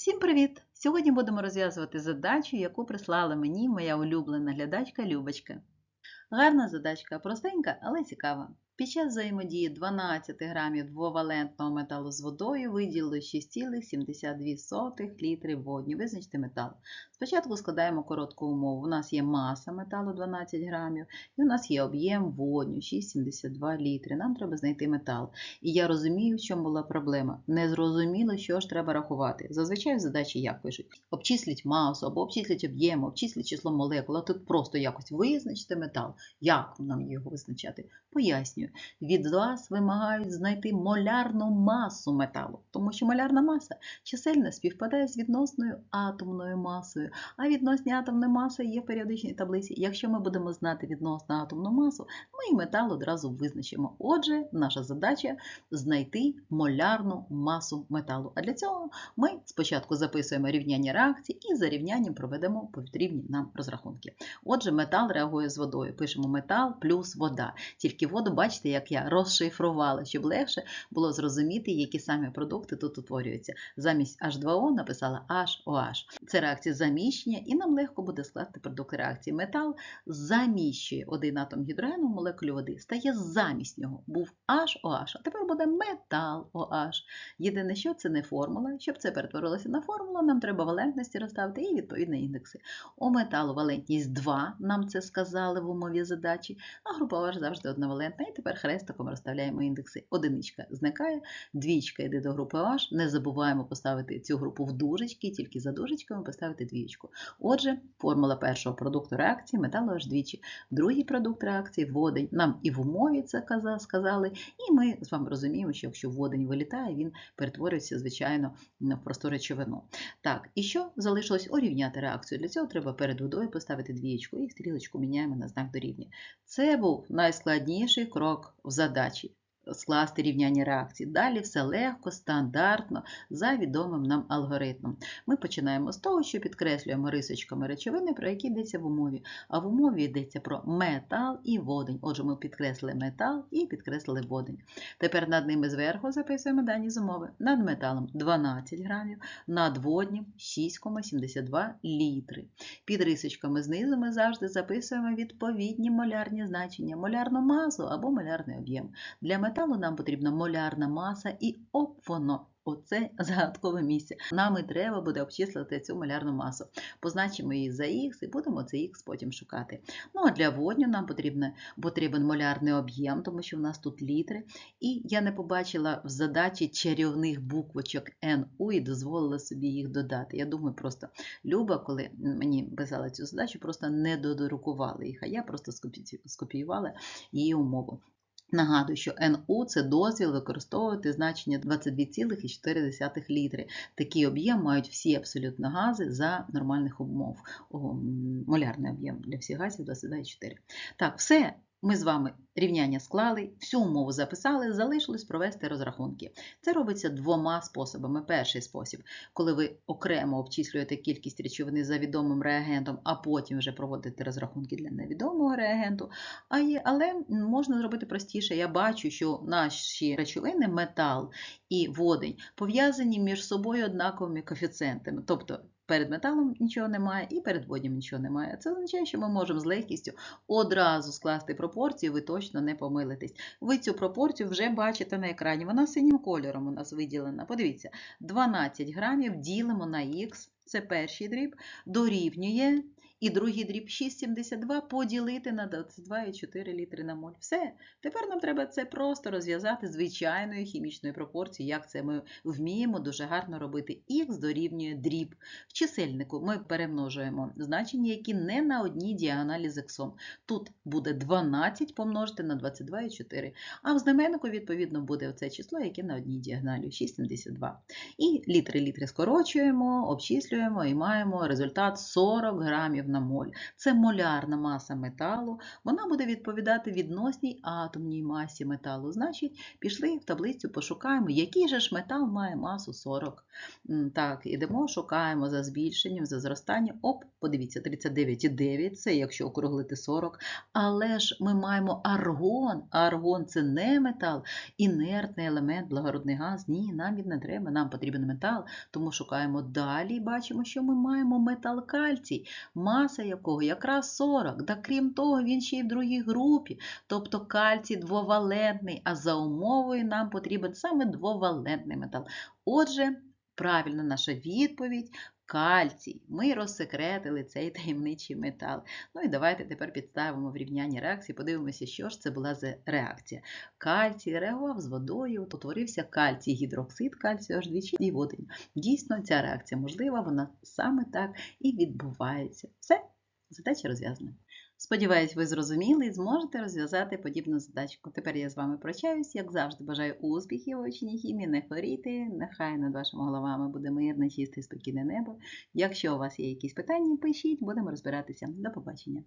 Всім привіт! Сьогодні будемо розв'язувати задачу, яку прислала мені моя улюблена глядачка Любочка. Гарна задачка, простенька, але цікава. Під час взаємодії 12 грамів двовалентного металу з водою виділили 6,72 літри водню. Визначте метал. Спочатку складаємо коротку умову. У нас є маса металу 12 грамів, і у нас є об'єм водню 6,72 літри. Нам треба знайти метал. І я розумію, в чому була проблема. Не зрозуміло, що ж треба рахувати. Зазвичай в задачі як пишуть: обчисліть масу, або обчисліть об'єм, обчисліть число молекул, а тут просто якось визначте метал. Як нам його визначати? Пояснюю. Від вас вимагають знайти молярну масу металу, тому що молярна маса чисельно співпадає з відносною атомною масою, а відносні атомної маси є в періодичній таблиці. Якщо ми будемо знати відносну атомну масу, ми і метал одразу визначимо. Отже, наша задача знайти молярну масу металу. А для цього ми спочатку записуємо рівняння реакції і за рівнянням проведемо потрібні нам розрахунки. Отже, метал реагує з водою. Пишемо метал плюс вода. Тільки воду, бачите, як я розшифрувала, щоб легше було зрозуміти, які самі продукти тут утворюються. Замість H2O написала HOH. Це реакція заміщення, і нам легко буде скласти продукт реакції. Метал заміщує один атом гідрогену в молекулі води, стає замість нього. Був HOH, а тепер буде метал OH. Єдине, що це не формула. Щоб це перетворилося на формулу, нам треба валентності розставити і відповідні індекси. У металу валентність 2, нам це сказали в умові задачі, а група OH завжди одновалентна. І тепер хрестиком розставляємо індекси. Одиничка зникає, двічка йде до групи OH. Не забуваємо поставити цю групу в дужечки, тільки за дужечками поставити двічку. Отже, формула першого продукту реакції металу аж двічі. Другий продукт реакції водень. Нам і в умові це сказали, і ми з вами розуміємо, що якщо водень вилітає, він перетворюється, звичайно, в просту речовину. Так, і що залишилось урівняти реакцію? Для цього треба перед водою поставити двічку і стрілочку міняємо на знак дорівнює. Це був найскладніший крок в задачі скласти рівняння реакцій. Далі все легко, стандартно, за відомим нам алгоритмом. Ми починаємо з того, що підкреслюємо рисочками речовини, про які йдеться в умові. А в умові йдеться про метал і водень. Отже, ми підкреслили метал і підкреслили водень. Тепер над ними зверху записуємо дані з умови. Над металом 12 грамів, над воднім 6,72 літри. Під рисочками знизу ми завжди записуємо відповідні молярні значення, молярну масу або молярний об'єм. Для металу нам потрібна молярна маса і оп воно. Оце загадкове місце. Нам і треба буде обчислити цю малярну масу. Позначимо її за х і будемо це х потім шукати. Ну а для водню нам потрібен, потрібен молярний об'єм, тому що в нас тут літри. І я не побачила в задачі чарівних буквочок НУ і дозволила собі їх додати. Я думаю, просто Люба, коли мені писала цю задачу, просто не додрукувала їх, а я просто скопіювала її умову. Нагадую, що НУ це дозвіл використовувати значення 22,4 літри. Такий об'єм мають всі абсолютно гази за нормальних умов. О, молярний об'єм для всіх газів 22,4. Так, все. Ми з вами рівняння склали, всю умову записали, залишилось провести розрахунки. Це робиться двома способами. Перший спосіб, коли ви окремо обчислюєте кількість речовини за відомим реагентом, а потім вже проводите розрахунки для невідомого реагенту. Але можна зробити простіше. Я бачу, що наші речовини, метал і водень, пов'язані між собою однаковими коефіцієнтами. Тобто Перед металом нічого немає і перед воднім нічого немає. Це означає, що ми можемо з легкістю одразу скласти пропорцію, ви точно не помилитесь. Ви цю пропорцію вже бачите на екрані. Вона синім кольором у нас виділена. Подивіться, 12 грамів ділимо на х, це перший дріб, дорівнює і другий дріб 6,72 поділити на 22,4 літри на моль. Все. Тепер нам треба це просто розв'язати звичайною хімічною пропорцією, як це ми вміємо дуже гарно робити. Х дорівнює дріб. В чисельнику ми перемножуємо значення, які не на одній діагоналі з іксом. Тут буде 12 помножити на 22,4. А в знаменнику, відповідно, буде це число, яке на одній діагоналі 6,72. І літри-літри скорочуємо, обчислюємо і маємо результат 40 грамів на моль. Це молярна маса металу. Вона буде відповідати відносній атомній масі металу. Значить, пішли в таблицю, пошукаємо, який же ж метал має масу 40. Так, ідемо, шукаємо за збільшенням, за зростанням. Оп, подивіться, 39,9, це якщо округлити 40. Але ж ми маємо аргон. Аргон це не метал, інертний елемент, благородний газ. Ні, нам він не треба, нам потрібен метал. Тому шукаємо далі і бачимо, що ми маємо метал кальцій, маса якого якраз 40. Да крім того, він ще й в другій групі. Тобто кальцій двовалентний, а за умовою нам потрібен саме двовалентний метал. Отже, правильна наша відповідь кальцій. Ми розсекретили цей таємничий метал. Ну і давайте тепер підставимо в рівнянні реакції, подивимося, що ж це була за реакція. Кальцій реагував з водою, утворився кальцій гідроксид, кальцію аж двічі і водень. Дійсно, ця реакція можлива, вона саме так і відбувається. Все, задача розв'язана. Сподіваюсь, ви зрозуміли і зможете розв'язати подібну задачку. Тепер я з вами прощаюсь. Як завжди, бажаю успіхів у ученні хімії, не хворійте. Нехай над вашими головами буде мирне, чисте, спокійне небо. Якщо у вас є якісь питання, пишіть, будемо розбиратися. До побачення.